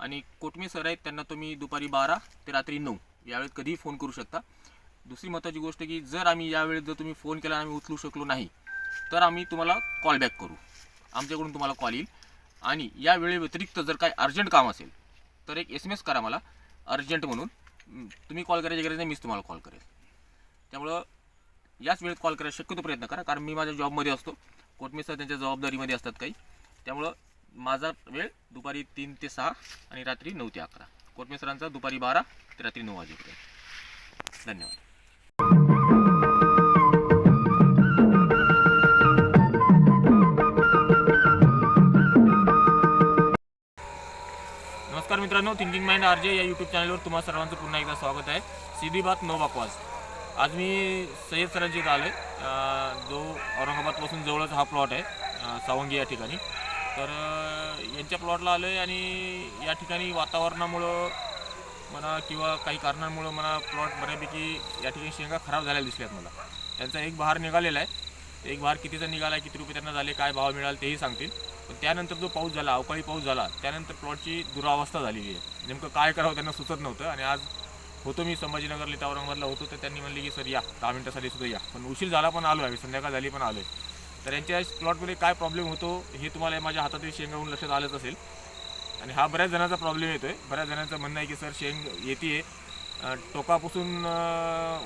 आणि कोटमी सर आहेत त्यांना तुम्ही दुपारी बारा ते रात्री नऊ यावेळेत कधीही फोन करू शकता. दुसरी महत्त्वाची गोष्ट की जर आम्ही यावेळेत जर तुम्ही फोन केला आम्ही उचलू शकलो नाही तर आम्ही तुम्हाला कॉल बॅक करू. आमच्याकडून तुम्हाला कॉल येईल. आणि या वेळे व्यतिरिक्त जर काही अर्जंट काम असेल तर एक एस एम एस करा मला अर्जंट म्हणून. तुम्ही कॉल करायची गरज नाही मीच तुम्हाला कॉल करेल. त्यामुळं याच वेळेत कॉल करायला शक्यतो प्रयत्न करा कारण मी माझ्या जॉबमध्ये असतो. कोटमे सर त्यांच्या जबाबदारीमध्ये असतात काही. त्यामुळं माझा वेळ दुपारी तीन ते सहा आणि रात्री नऊ ते अकरा. कोटमे सरांचा दुपारी बारा ते रात्री नऊ वाजेपर्यंत. धन्यवाद. नमस्कार मित्रांनो थिंकिंग माइंड आर जे या यूट्यूब चॅनलवर तुम्हा सर्वांचं पुन्हा एकदा स्वागत आहे. सीधी बात नो बकवास. आज मी सय्यद सरांची इथं आलो आहे जो औरंगाबादपासून जवळच हा प्लॉट आहे. सावंगी या ठिकाणी. तर यांच्या प्लॉटला आलो आहे आणि या ठिकाणी वातावरणामुळं म्हणा किंवा काही कारणांमुळं मला प्लॉट बऱ्यापैकी या ठिकाणी शेंगा खराब झालेल्या दिसल्यात मला. त्यांचा एक बहार निघालेला आहे. एक बहार कितीचा निघाला आहे किती रुपये त्यांना झाले काय भाव मिळाले तेही सांगतील. पण त्यानंतर जो पाऊस झाला अवकाळी पाऊस झाला त्यानंतर प्लॉटची दुरावस्था झालेली आहे. नेमकं काय करावं त्यांना सुचत नव्हतं आणि आज होतो मी संभाजीनगरला त्या औरंगाबादला होतो तर त्यांनी म्हणले की सर या दहा मिनटासाठी सुद्धा या. पण उशीर झाला पण आलो आहे संध्याकाळ झाली पण आलो आहे तर यांच्या प्लॉटमध्ये काय प्रॉब्लेम होतो हे तुम्हाला माझ्या हातातील शेंगाहून लक्षात आलंच असेल. आणि हा बऱ्याच जणांचा प्रॉब्लेम येतो आहे बऱ्याच जणांचं म्हणणं आहे की सर शेंग येते टोकापासून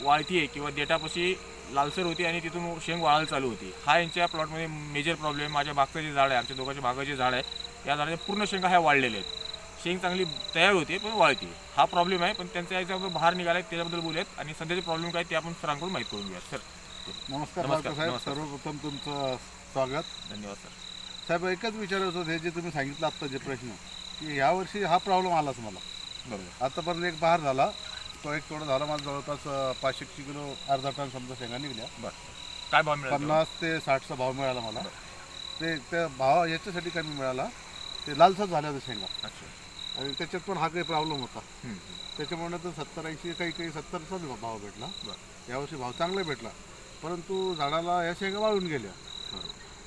वाळती आहे किंवा देठापाशी लालसर होती आणि तिथून शेंग वाळायला चालू होती. हा यांच्या प्लॉटमध्ये मेजर प्रॉब्लेम माझ्या मागचं जे झाड आहे आमच्या दोघांच्या मागं जे झाड आहे या झाडाच्या पूर्ण शेंगा ह्या वाळलेल्या आहेत. शेंग चांगली तयार होते पण वाळते हा प्रॉब्लेम आहे पण त्यांचा याच्याबद्दल बाहेर निघाला आहे त्याच्याबद्दल बोलूयात. आणि सध्याचे प्रॉब्लेम काय ते आपण सरांकडून माहीत करून घेऊया सर. नमस्कार नमस्कार, डॉक्टर साहेब. नमस्कार. सर्वप्रथम तुमचं स्वागत. धन्यवाद सर. साहेब एकच विचारायचं होतं हे जे तुम्ही सांगितलं आत्ता जे प्रश्न की यावर्षी हा प्रॉब्लेम आलाच मला. बरोबर. आतापर्यंत एक बहार झाला. तो एक थोडा झाला मला जवळपास अं, पाचशे किलो अर्धा टन समजा शेंगा निघल्या. बरं. काय भाव मिळाला पन्नास ते साठचा भाव मिळाला मला. ते त्या भाव याच्यासाठी कमी मिळाला. ते लालसर झाल्या होत्या शेंगा. अच्छा. आणि त्याच्यात पण हा काही प्रॉब्लेम होता. हम्म. त्याच्यामुळे तर सत्तर ऐंशी काही काही सत्तरचाच भाव भेटला. बरं. यावर्षी भाव चांगला भेटला. परंतु झाडाला या शेंगा वाळून गेल्या.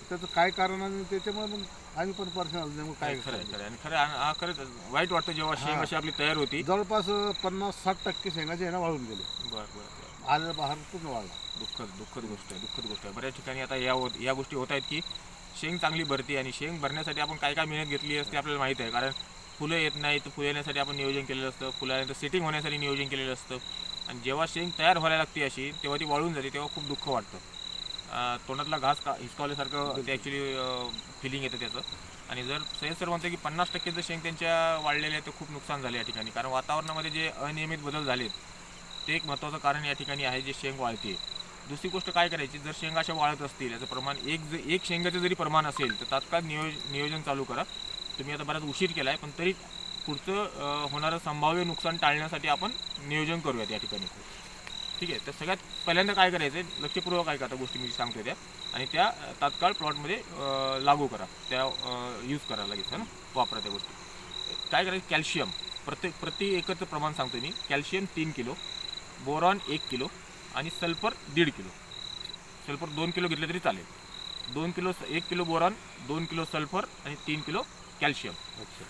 त्याचं काय कारण आणि त्याच्यामुळे मग आम्ही पण पर्सनल नेमकं काय काय खरं आहे, खरं आहे. आणि खरं आहे, हा खरंच वाईट वाटतं जेव्हा शेंग अशी आपली तयार होती. जवळपास पन्नास साठ टक्के शेंगाचे आहे ना वाळून गेले. बरं बरं बरं. आलेला बहार पूर्ण वाळला. दुःखद दुःखद गोष्ट आहे दुःखद गोष्ट आहे. बऱ्याच ठिकाणी आता या होत- या गोष्टी होत आहेत की शेंग चांगली भरते आणि शेंग भरण्यासाठी आपण काय काय मेहनत घेतली असते आपल्याला माहीत आहे. कारण फुलं येत नाही तर फुलं येण्यासाठी आपण नियोजन केलेलं असतं. फुलानंतर सेटिंग होण्यासाठी नियोजन केलेलं असतं. आणि जेव्हा शेंग तयार व्हायला लागते अशी तेव्हा ती वाळून जाते तेव्हा खूप दुःख वाटतं. तोंडातला घास का हिसकावल्यासारखं ते ॲक्च्युली फिलिंग येतं त्याचं. आणि जर सय्यद सर म्हणतो की पन्नास टक्के जर शेंग त्यांच्या वाढलेले आहे तर खूप नुकसान झाले या ठिकाणी. कारण वातावरणामध्ये जे अनियमित बदल झालेत ते एक महत्त्वाचं कारण या ठिकाणी आहे जे शेंग वाळते. दुसरी गोष्ट काय करायची? जर शेंगा अशा वाळत असतील याचं प्रमाण एक ज एक शेंगाचं जरी प्रमाण असेल तर तात्काळ नियोज नियोजन चालू करा. तुम्ही आता बराच उशीर केला आहे पण तरी पुढचं होणारं संभाव्य नुकसान टाळण्यासाठी आपण नियोजन करूयात या ठिकाणी. ठीक आहे? तर सगळ्यात पहिल्यांदा काय करायचं आहे लक्षपूर्वक काय करता गोष्टी मी सांगतो त्या. आणि त्या तात्काळ प्लॉटमध्ये लागू करा. त्या यूज करा लगेच है ना? वापरा त्या गोष्टी. काय करायचं? कॅल्शियम. प्रत्येक प्रति एकरचं प्रमाण सांगतो मी. कॅल्शियम तीन किलो बोरॉन एक किलो आणि सल्फर दीड किलो. सल्फर दोन किलो घेतले तरी चालेल. दोन किलो एक किलो बोरॉन दोन किलो सल्फर आणि तीन किलो कॅल्शियम.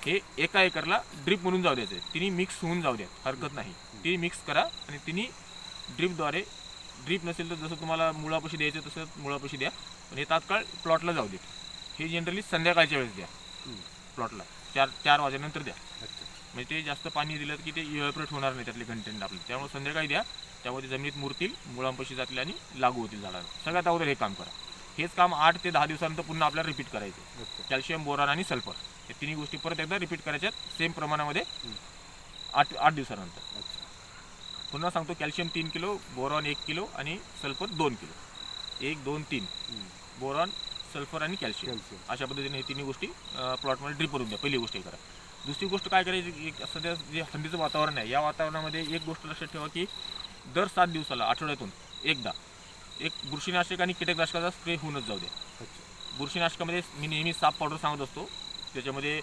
हे एका एकरला ड्रीप म्हणून जाऊ द्यायचे. तिन्ही मिक्स होऊन जाऊ द्या. हरकत नाही. तिन्ही मिक्स करा आणि तिन्ही ड्रीपद्वारे ड्रीप नसेल तर जसं तुम्हाला मुळापाशी द्यायचं तसं मुळापाशी द्या. पण हे तात्काळ प्लॉटला जाऊ देत. हे जनरली संध्याकाळच्या वेळेस द्या. प्लॉटला. चार चार वाजेनंतर द्या. म्हणजे ते जास्त पाणी दिलं की ते इव्हॅपरेट होणार नाही त्यातले कंटेंट आपले. त्यामुळे संध्याकाळी द्या. त्यामध्ये जमिनीत मुरतील मुळांपाशी जातील आणि लागू होतील झाडाला. सगळ्यात अगोदर हे काम करा. हेच काम आठ ते दहा दिवसानंतर पुन्हा आपल्याला रिपीट करायचं कॅल्शियम बोरान आणि सल्फर. हे तिन्ही गोष्टी परत एकदा रिपीट करायच्यात सेम प्रमाणामध्ये आठ आठ दिवसानंतर. पुन्हा सांगतो कॅल्शियम तीन किलो बोरॉन एक किलो आणि सल्फर दोन किलो. एक दोन तीन. बोरॉन सल्फर आणि कॅल्शियम कॅल्शियम अशा पद्धतीने हे तिन्ही गोष्टी प्लॉटमध्ये ड्रीप करून द्या पहिली गोष्ट हे करा. दुसरी गोष्ट काय करायची एक सध्या जे थंडीचं वातावरण आहे या वातावरणामध्ये एक गोष्ट लक्षात ठेवा की दर सात दिवसाला आठवड्यातून एकदा एक बुरशीनाशक आणि कीटकनाशकाचा स्प्रे होऊनच जाऊ द्या. अच्छा. बुरशीनाशकामध्ये मी नेहमी साप पावडर सांगत असतो त्याच्यामध्ये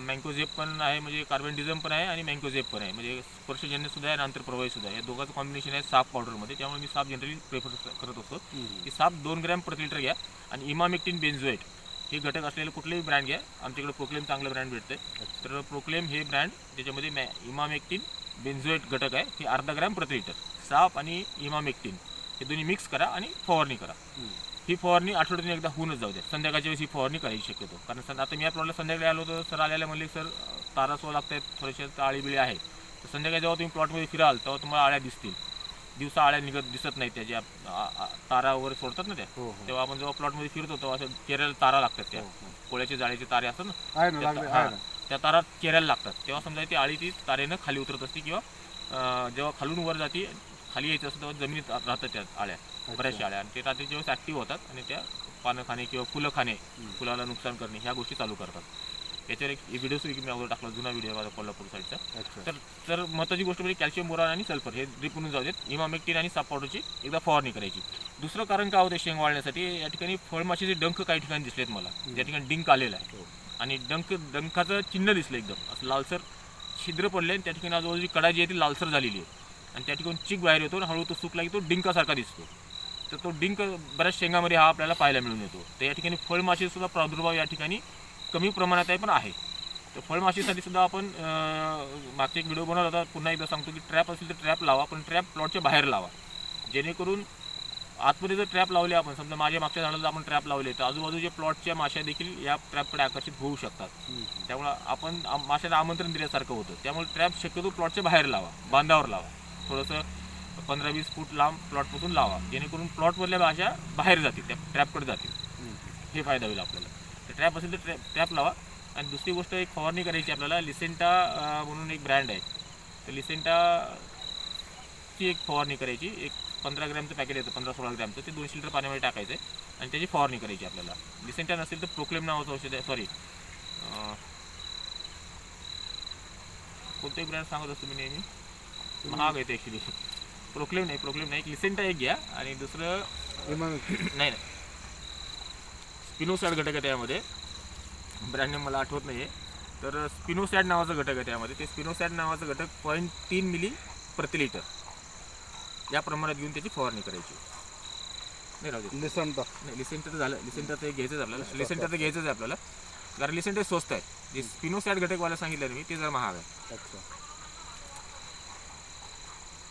मँकोझेप पण आहे म्हणजे कार्बनडिझम पण आहे आणि मँकोझेप पण आहे. म्हणजे स्पर्शजन्य सुद्धा आहे आणि आंतरप्रवाही सुद्धा आहे. या दोघांचं कॉम्बिनेशन आहे साप पावडरमध्ये त्यामुळे मी साप जनरली प्रेफर करत असतो. की साप दोन ग्रॅम प्रति लिटर घ्या आणि इमामेक्टिन बेन्झोएट हे घटक असलेलं कुठलेही ब्रँड घ्या. आमच्याकडे प्रोक्लेम चांगलं ब्रँड भेटते तर प्रोक्लेम हे ब्रँड त्याच्यामध्ये मॅ इमामेक्टिन बेन्झोएट घटक आहे. हे अर्धा ग्रॅम प्रति लिटर साप आणि इमामेक्टिन हे दोन्ही मिक्स करा आणि फवारणी करा. ही फवारणी आठवड्यातून एकदा होऊनच जाऊ द्या. संध्याकाळच्या वेळेस ही फवारणी करायची शक्यतो. कारण सं- आता मी या प्लॉटला संध्याकाळी आलो होतो सर आलेल्या म्हणले सर तारा सो लागत आहेत थोडेसे आळी बिळी आहे. तर संध्याकाळी जेव्हा तुम्ही प्लॉटमध्ये फिराल तेव्हा तुम्हाला आळ्या दिसतील. दिवसा आळ्या निघत दिसत नाहीत त्या ज्या तारा वगैरे सोडतात ना त्या. हो हो. तेव्हा आपण जेव्हा प्लॉटमध्ये फिरतो तेव्हा असं केऱ्याला तारा लागतात त्या. हो. कोळ्याचे जाळीचे तारे असतात ना. त्या तारा केऱ्याला लागतात. तेव्हा समजा ती आळी ती तारेनं खाली उतरत असते किंवा जेव्हा खालून वर जाते खाली यायचं असतं तेव्हा जमिनीत राहतात त्या आळ्या. बऱ्याचशा आळ्या आणि ते रात्रीच्या वेळेस ॲक्टिव्ह होतात आणि त्या पानं खाणे किंवा फुलं खाणे फुलाला नुकसान करणे ह्या गोष्टी चालू करतात. याच्यावर एक व्हिडिओ सुद्धा मी अगोदर टाकला जुना व्हिडिओ माझा कोल्हापूर साईडचा तर तर महत्त्वाची गोष्ट म्हणजे कॅल्शियम बोरान आणि सल्फर हे म्हणून जाऊ देत. इमामेक्टिन आणि साप पावडरची एकदा फवारणी करायची. दुसरं कारण काय होतं शेंग वाळण्यासाठी? या ठिकाणी फळमाशीचे डंख काही ठिकाणी दिसलेत मला. ज्या ठिकाणी डिंक आलेला आहे. हो. आणि डंक डंखाचं चिन्ह दिसलं एकदम. असं लालसर छिद्र पडले आणि त्या ठिकाणी आजूबाजूची कडा जी आहे ती लालसर झालेली आहे. आणि त्या ठिकाणी चिक बाहेर येतो आणि हळूहळू तो सुकला की तो डिंकासारखा दिसतो. तर तो डिंक बऱ्याच शेंगामध्ये हा आपल्याला पाहायला मिळून येतो. तर या ठिकाणी फळमाशीचा प्रादुर्भाव या ठिकाणी कमी प्रमाणात आहे पण आहे. तर फळमाशीसाठी सुद्धा आपण मागचे एक व्हिडिओ बनवला होता पुन्हा एकदा सांगतो की ट्रॅप असेल तर ट्रॅप लावा पण ट्रॅप प्लॉटच्या बाहेर लावा. जेणेकरून आतमध्ये जर ट्रॅप लावले आपण समजा माझ्या मागच्या झाडाला आपण ट्रॅप लावले तर आजूबाजूच्या प्लॉटच्या माश्या देखील या ट्रॅपकडे आकर्षित होऊ शकतात. त्यामुळं आपण माशाला आमंत्रण दिल्यासारखं होतं. त्यामुळे ट्रॅप शक्यतो प्लॉटच्या बाहेर लावा बांधावर लावा. थोडंसं पंधरा वीस फूट लांब प्लॉटपासून लावा. जेणेकरून प्लॉटमधल्या भाषा बाहेर जातील त्या ट्रॅपकडे जातील. हे फायदा होईल आपल्याला. तर ट्रॅप असेल तर ट्रॅप ट्रॅप लावा. आणि दुसरी गोष्ट एक फवारणी करायची आपल्याला लिसेंटा म्हणून एक ब्रँड आहे. तर लिसेंटाची एक फवारणी करायची. एक पंधरा ग्रॅमचं पॅकेट येतं पंधरा सोळा ग्रॅमचं. ते दोनशे लिटर पाण्यामध्ये टाकायचं आहे आणि त्याची फवारणी करायची आपल्याला. लिसेंटा नसेल तर प्रोक्लेम नावाचं औषध आहे. सॉरी कोणतेही ब्रँड सांगत असतो मी नेहमी. महाग आहे ते ॲक्च्युली प्रोक्लेम नाही प्रोक्लेम नाही. एक लिसेंटा एक घ्या आणि दुसरं नाही नाही. स्पिनोसॅड घटक आहे त्यामध्ये. ब्रँड नेम मला आठवत नाही आहे तर स्पिनोसॅड नावाचं घटक आहे त्यामध्ये. ते स्पिनोसॅड नावाचं घटक पॉईंट तीन मिली प्रति लिटर या प्रमाणात घेऊन त्याची फवारणी करायची. नाही राहू लिसंटा नाही लिसेंटर तर झालं. लिसेंटर तर घ्यायचंच आपल्याला. लिसेंटर तर घ्यायचंच आहे आपल्याला. कारण लिसेंटर स्वस्त आहे. जे स्पिनोसॅड घटकवाला सांगितलं मी ते जरा महाग आहे. अच्छा.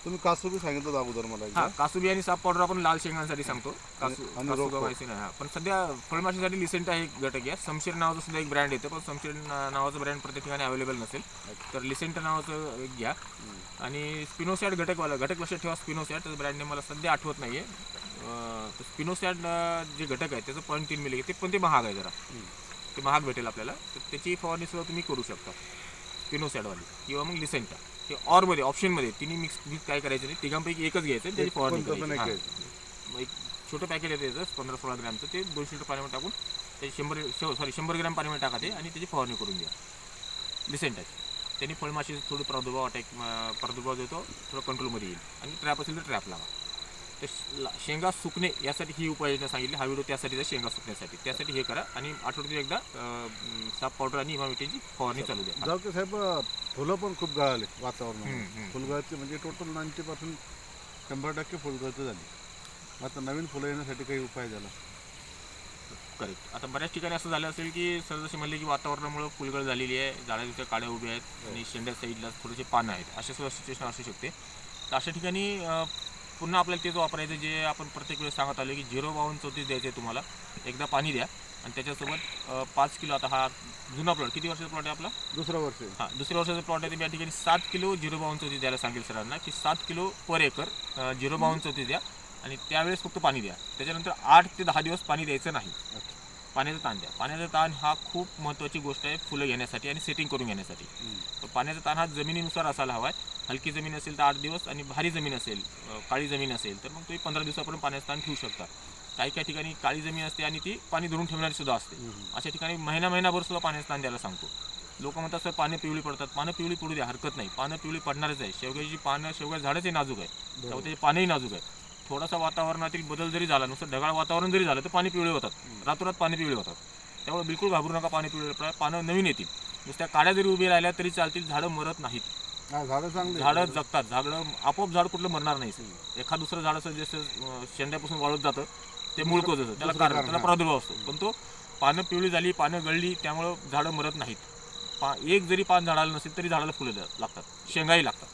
तुम्ही कासुबी सांगितलं अगोदर मला हा. कासुबी आणि साप पावडर आपण लाल शेंगांसाठी सांगतो. कासू आणि कासू रोको. गवायसी नाही हा. पण सध्या फळमाशीसाठी लिसेंटा हे एक घटक आहे समशीर नावाचं सुद्धा एक ब्रँड येतं पण समशीर ना- नावाचं ब्रँड प्रत्येक ठिकाणी अवेलेबल नसेल तर लिसेंटा नावाचं एक घ्या. आणि स्पिनोसॅड घटकवाला घटक लक्षात ठेवा स्पिनोसॅड त्याचं ब्रँड नेम मला सध्या आठवत नाही आहे स्पिनोसॅड जे घटक आहे त्याचं पॉईंट तीन मिली ते पण ते महाग आहे जरा. ते महाग भेटेल आपल्याला. तर त्याची फवारणी सुद्धा तुम्ही करू शकता. स्पिनोसॅडवाली किंवा मग लिसेंटा हे ऑरमध्ये ऑप्शनमध्ये तिन्ही मिक्स मिक्स काय करायचं नाही तिघांपैकी एकच घ्यायचं आणि त्याची फवारणी कोणतं पण एक करायची. हा. एक छोटं पॅकेट येतं त्याचं पंधरा सोळा ग्रॅमचं ते दोनशे लिटर पाण्यामध्ये टाकून त्याची शंभर सॉरी शंभर ग्रॅम पाण्यामध्ये टाका ते आणि त्याची फवारणी करून घ्या. लिसेंटाची त्यांनी फळमाशी थोडी प्रादुर्भाव अटॅक प्रादुर्भाव देतो थोडं कंट्रोलमध्ये येईल. आणि ट्रॅप असेल तर ट्रॅप लावा. ला- शेंगा सुकणे यासाठी ही उपाययोजना सांगितली. हा व्हिडिओ त्यासाठी आहे, शेंगा सुकण्यासाठी. त्यासाठी हे करा आणि आठवड्यातून एकदा साप पावडर आणि इमामिटीची फवारणी चालू द्या. जाऊ की साहेब फुलं पण खूप गळाले वातावरण. फुलगळती म्हणजे टोटल नाईन्टी पर्सेंट शंभर टक्के फुलगळती झाली. आता नवीन फुलं येण्यासाठी काही उपाय झाला? करेक्ट आता बऱ्याच ठिकाणी असं झालं असेल की सर जसे म्हणले की वातावरणामुळे फुलगळ झालेली आहे झाडाच्या काड्या उभ्या आहेत आणि शेंड्या साईडला थोडेसे पानं आहेत. अशा सुद्धा सिच्युएशन असू शकते. तर अशा ठिकाणी पुन्हा आपल्याला तेच वापरायचं जे आपण प्रत्येक वेळेस सांगत आलो की झिरो बावन्न चौतीस द्यायचे तुम्हाला. एकदा पाणी द्या आणि त्याच्यासोबत पाच किलो आता हा जुना प्लॉट किती वर्षाचा प्लॉट आहे आपला? दुसरं वर्ष आहे. हां दुसऱ्या वर्षाचा प्लॉट आहे तुम्ही या ठिकाणी सात किलो झिरो बावन्न चौतीस द्यायला सांगेल सरांना की सात किलो पर एकर झिरो बावन्न चौतीस द्या आणि त्यावेळेस फक्त पाणी द्या. त्याच्यानंतर आठ ते दहा दिवस पाणी द्यायचं नाही. पाण्याचा ताण द्या. पाण्याचा ताण हा खूप महत्त्वाची गोष्ट आहे फुलं घेण्यासाठी आणि सेटिंग करून घेण्यासाठी. तर पाण्याचा ताण हा जमिनीनुसार असायला हवा आहे हलकी जमीन असेल तर आठ दिवस आणि भारी जमीन असेल काळी जमीन असेल तर मग तुम्ही पंधरा दिवसापर्यंत पाण्याचा ताण ठेवू शकता. काही काही ठिकाणी काळी जमीन असते आणि ती पाणी धरून ठेवणारी सुद्धा असते. अशा ठिकाणी महिना महिनाभर सुद्धा पाण्याचा ताण द्यायला सांगतो. लोक म्हणतात सर पानं पिवळी पडतात. पानं पिवळी पडू द्या हरकत नाही. पानं पिवळी पडणारच आहे. शेवग्याची पानं शेवग्या झाडच नाजूक आहे. त्यामुळे त्याचे पानही नाजूक आहे. थोडासा वातावरणातील बदल जरी झाला नुसतं ढगाळ वातावरण जरी झालं तर पाणी पिवळे होतात. रातोरात पाणी पिवळे होतात. त्यामुळे बिलकुल घाबरू नका पाणी पिवळे. पानं नवीन येतील. नुसत्या काड्या जरी उभी राहिल्या तरी चालतील झाडं मरत नाहीत. हा झाडं चांगली झाडं जगतात. झाडं आपोआप झाड कुठलं मरणार नाही. एखाद दुसरं झाड असं जसं शेंड्यापासून वाळत जातं ते मुळकं जातं त्याला कारण त्याला प्रादुर्भाव असतो. पण तो पानं पिवळी झाली पानं गळली त्यामुळं झाडं मरत नाहीत. पा एक जरी पान झाडाला नसेल तरी झाडाला फुलं लागतात. शेंगाही लागतात.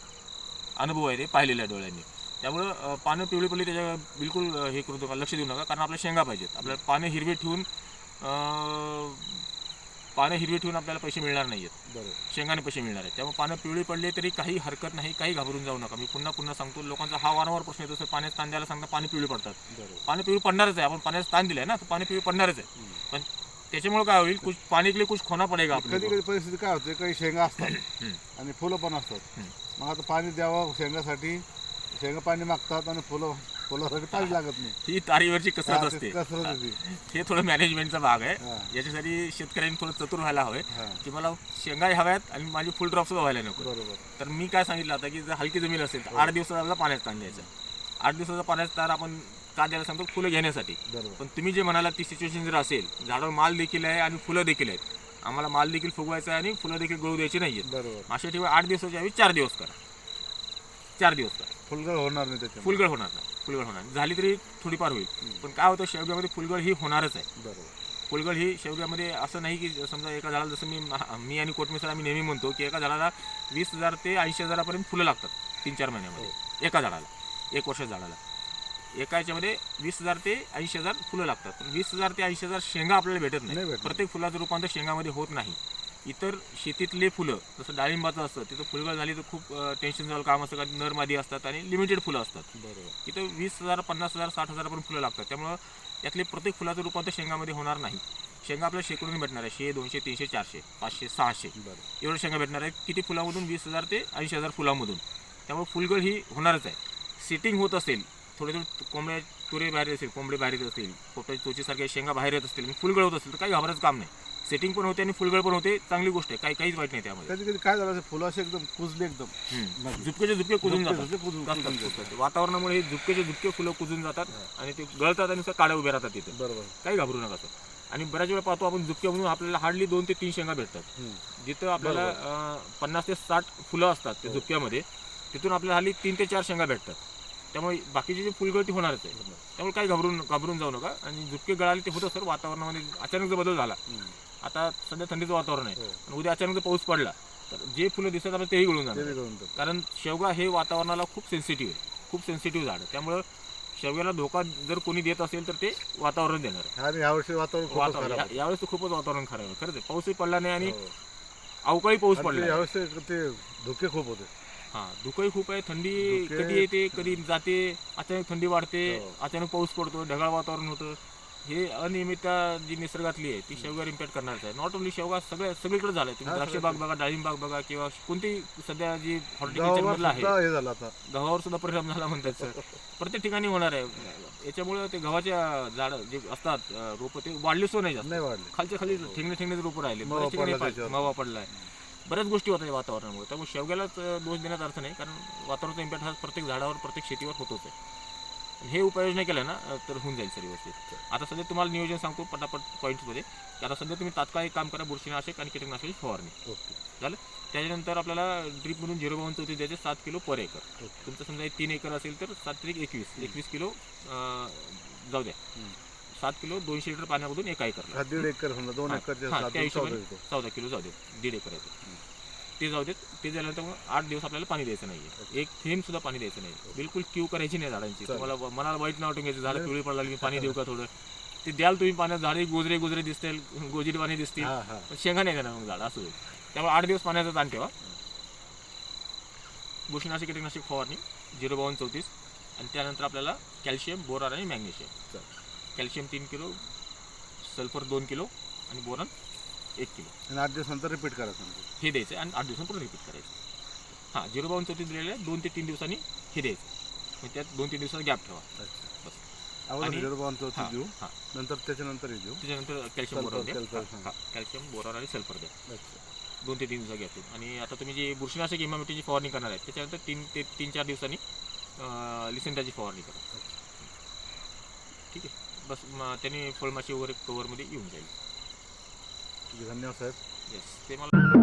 अनुभव आहे ते पाहिलेल्या डोळ्यांनी. त्यामुळं पानं पिवळी पडली त्याच्या बिलकुल हे करू नका लक्ष देऊ नका कारण आपल्या शेंगा पाहिजेत. आपल्याला पानं हिरवे ठेवून पानं हिरवी ठेवून आपल्याला पैसे मिळणार नाही आहेत बरोबर. शेंगाने पैसे मिळणार आहेत. त्यामुळे पानं पिवळी पडली तरी काही हरकत नाही काही घाबरून जाऊ नका. मी पुन्हा पुन्हा सांगतो लोकांचा हा वारंवार प्रश्न येतो सर पाण्यात ताण द्यायला सांगता पाणी पिवळी पडतात. बरोबर. पाणी पिवळी पडणारच आहे आपण पाण्याचा ताण दिलाय ना तर पाणी पिवळी पडणारच आहे. पण त्याच्यामुळे काय होईल कुछ पाणी के लिए कुछ खोना पडेगा कधी आपल्याला कधी परिस्थिती काय होते काही शेंगा असतात. आणि फुलं पण असतात. मग आता पाणी द्यावं शेंगासाठी शेंगा पाणी मागतात आणि फुलं फुलासाठी पाणी लागत नाही. ही तारीवरची कसरत हा, ते असते. कसरत हा. होती. हे थोडं मॅनेजमेंटचा भाग आहे. हा. याच्यासाठी शेतकऱ्यांनी थोडं चतुर व्हायला हवंय हा. की मला शेंगाही हव्यात आणि माझी फुल ड्रॉप सुद्धा व्हायला नको. बरोबर. तर मी काय सांगितलं आता की जर हलकी जमीन असेल तर आठ दिवसाचा आपल्याला पाण्याचा ताण द्यायचा. आठ दिवसाचा पाण्याचा तार आपण का द्यायला सांगतो फुलं घेण्यासाठी. बरोबर. पण तुम्ही जे म्हणाला ती सिच्युएशन जर असेल झाडावर माल देखील आहे आणि फुलं देखील आहेत. आम्हाला माल देखील फुगवायचा आहे आणि फुलं देखील गळू द्यायची नाही आहेत बरोबर. अशा ठेवा आठ दिवसाच्या ऐवजी चार दिवस करा. चार दिवस करा. फुलगळ होणार नाही त्याच्यामध्ये. फुलगळ होणार नाही. फुलगळ होणार नाही. झाली तरी थोडीफार होईल. पण काय होतं शेवग्यामध्ये फुलगळ ही होणारच आहे. बरोबर. फुलगळ ही शेवग्यामध्ये असं नाही की समजा एका झाडाला जसं मी मी आणि कोटमिसर आम्ही नेहमी म्हणतो की एका झाडाला वीस हजार ते ऐंशी हजारापर्यंत फुलं लागतात तीन चार महिन्यामध्ये. एका झाडाला. एक वर्ष झाडाला. एका याच्यामध्ये वीस हजार ते ऐंशी हजार फुलं लागतात. पण वीस हजार ते ऐंशी हजार शेंगा आपल्याला भेटत नाही. प्रत्येक फुलाचं रूपांतर शेंगामध्ये होत नाही. इतर शेतीतले फुलं जसं डाळिंबाचं असतं तिथं फुलगळ झाली तर खूप टेन्शन झालं काम असतं कारण नर मादी असतात आणि लिमिटेड फुलं असतात. बरोबर. इथं वीस हजार पन्नास हजार साठ हजारापर्यंत फुलं लागतात. त्यामुळं यातले प्रत्येक फुलाचं रूपांतर शेंगामध्ये होणार नाही. शेंगा आपल्याला शेकडून भेटणार आहे शे दोनशे तीनशे चारशे पाचशे सहाशे. बरोबर. एवढं शेंगा भेटणार आहे किती फुलामधून? वीस हजार ते ऐंशी हजार फुलामधून. त्यामुळे फुलगळ ही होणारच आहे. सिटिंग होत असेल थोडे थोडे कोंबड्या तुरे बाहेर येतील कोंबडे बाहेर येत असतील पोपटाची चोचीसारख्या शेंगा बाहेर येत असतील आणि फुलगळ होत असेल तर काही घाबरायचं काम नाही. सेटिंग पण होते आणि फुलगळ पण होते. चांगली गोष्ट आहे. काही काहीच वाईट नाही त्यामध्ये. कधी कधी काय झालं असे फुलं असे एकदम कुजले एकदम. हम्म. झुपकेचे झुपके कुजून झुपके- जातात. झुपके कुजून- जातात, कुजून कुजतात. वातावरणामुळे हे झुपकेचे झुपके फुलं कुजून जातात आणि ते गळतात आणि नुसतं काड्या उभ्या राहतात तिथे. बरोबर. काही घाबरू नका सर आणि बऱ्याच वेळा पाहतो आपण झुपक्यामधून आपल्याला हार्डली दोन ते तीन शेंगा भेटतात. हम्म. जिथं आपल्याला अं, पन्नास ते साठ फुलं असतात हो. ते झुपक्यामध्ये. तिथून आपल्याला हल्ली तीन ते चार शेंगा भेटतात. त्यामुळे बाकीची जी फुलगळती होणारच आहे. त्यामुळे काही घाबरून घाबरून जाऊ नका. आणि झुपके गळाले ते होतं सर. वातावरणामध्ये अचानक जर बदल झाला हम्म. आता सध्या थंडीचं वातावरण आहे. हो. उद्या अचानक जर पाऊस पडला तर जे फुलं दिसतात आपल्याला तेही गळून जाणार. कारण शेवगा हे वातावरणाला खूप सेन्सिटिव्ह आहे. खूप सेन्सिटिव्ह झाड आहे. त्यामुळं शेवग्याला धोका जर कोणी देत असेल तर ते वातावरण देणार आहे. यावर्षी वातावरण खूपच वातावरण खराब या- यावेळेस तर खूपच वातावरण खराब आहे. खरंच आहे. पाऊसही पडला नाही आणि हो. अवकाळी पाऊस आणि ते पडला यावर्षी ते धुके खूप होते. हा धुकंही खूप आहे. थंडी धुके- कधी येते कधी जाते अचानक थंडी वाढते हो. अचानक पाऊस पडतो ढगाळ वातावरण होतं. हे अनियमितता जी निसर्गातली आहे ती शेवगावर इम्पॅक्ट करणारच आहे. नॉट ओन्ली शेवगा सगळ्या सगळीकडे झालंय. तुम्ही द्राक्ष बाग बघा डाळिंब बाग बघा किंवा कोणती सध्या जी हॉर्टिकल्चर गावावर मधलं आहे. हे झालं आता. गव्हावर सुद्धा परिणाम झाला म्हणतात सर. प्रत्येक ठिकाणी होणार आहे. याच्यामुळे ते गव्हाच्या झाड जे असतात रोप ते वाढले नाही जास्त. नाही वाढले. खालच्या खाली ठेंगणे ठेंगणे रोपं राहिले मावा बऱ्याच ठिकाणी पडला. मावा पडलाय बऱ्याच गोष्टी होतात या वातावरणामुळे. त्यामुळे शेवग्यालाच दोष देण्याचा अर्थ नाही कारण वातावरणाचा इम्पॅक्ट हा प्रत्येक झाडावर प्रत्येक शेतीवर होतोच आहे. हे उपाययोजना केल्या ना तर होऊन जाईल सर व्यवस्थित आता सध्या तुम्हाला नियोजन सांगतो पटापट पॉईंट्समध्ये की आता सध्या तुम्ही तात्काळ एक काम करा बुरशीनाशक आणि कीटकनाशक फवारणी. ओके. झालं? त्याच्यानंतर आपल्याला ड्रीपमधून झिरो बावन चौतीस द्यायचे सात किलो पर एकर. तुमचं समजा एक तीन एकर असेल तर सात त्रिक एकवीस. एकवीस किलो जाऊ द्या. सात किलो दोनशे लिटर पाण्यामधून एका एकरला. हा दीड एकर समजा दोन दोन चौदा किलो. जाऊ देत दीड एकर येते ते जाऊ देत. ते झाल्यानंतर मग आठ दिवस आपल्याला पाणी द्यायचं नाही एक थेंब सुद्धा पाणी द्यायचं नाही बिलकुल क्यू करायची नाही झाडांची. तुम्हाला मनाला वाईट नाव घ्यायचं. झाड पिवळी पडला मी पाणी देऊ का थोडं? ते द्याल तुम्ही पाण्यात झाडे गोजरे गोजरे दिसतील गोजीर पाणी दिसतील. पण शेंगा नाही देणार मग झाड असं होईल. त्यामुळे आठ दिवस पाण्याचा ताण ठेवा. बुरशीनाशक कीटकनाशक फवारणी झिरो बावन चौतीस. आणि त्यानंतर आपल्याला कॅल्शियम बोरान आणि मॅग्नेशियम. कॅल्शियम तीन किलो सल्फर दोन किलो आणि बोरॉन एक किलो. आणि आठ दिवस नंतर रिपीट करा सांगतो हे द्यायचं आणि आठ दिवसांपूर्वी रिपीट करायचं. हां झिरो बावन चौतीस दिलेलं आहे दोन ते तीन दिवसांनी हे द्यायचं. मग त्यात दोन तीन दिवसाचा गॅप ठेवा. अच्छा. बस. अगोदर आणि- झिरो बावन हां देऊ हां. नंतर त्याच्यानंतर हे देऊ त्याच्यानंतर कॅल्शियम सल्फर, बोरॉन द्या. सल्फर, हां, हां, कॅल्शियम बोरॉन आणि सल्फर द्या. अच्छा. दोन ते तीन दिवसा गॅप आणि आता तुम्ही जी बुरशीनाशक इमामिटीची फवारणी करणार आहे त्याच्यानंतर तीन ते तीन चार दिवसांनी लिसेंडाची फवारणी करा. ठीक आहे. बस मग त्याने फळमाशी वगैरे कवरमध्ये येऊन जाईल. धन्यवाद साहेब. येस ते मला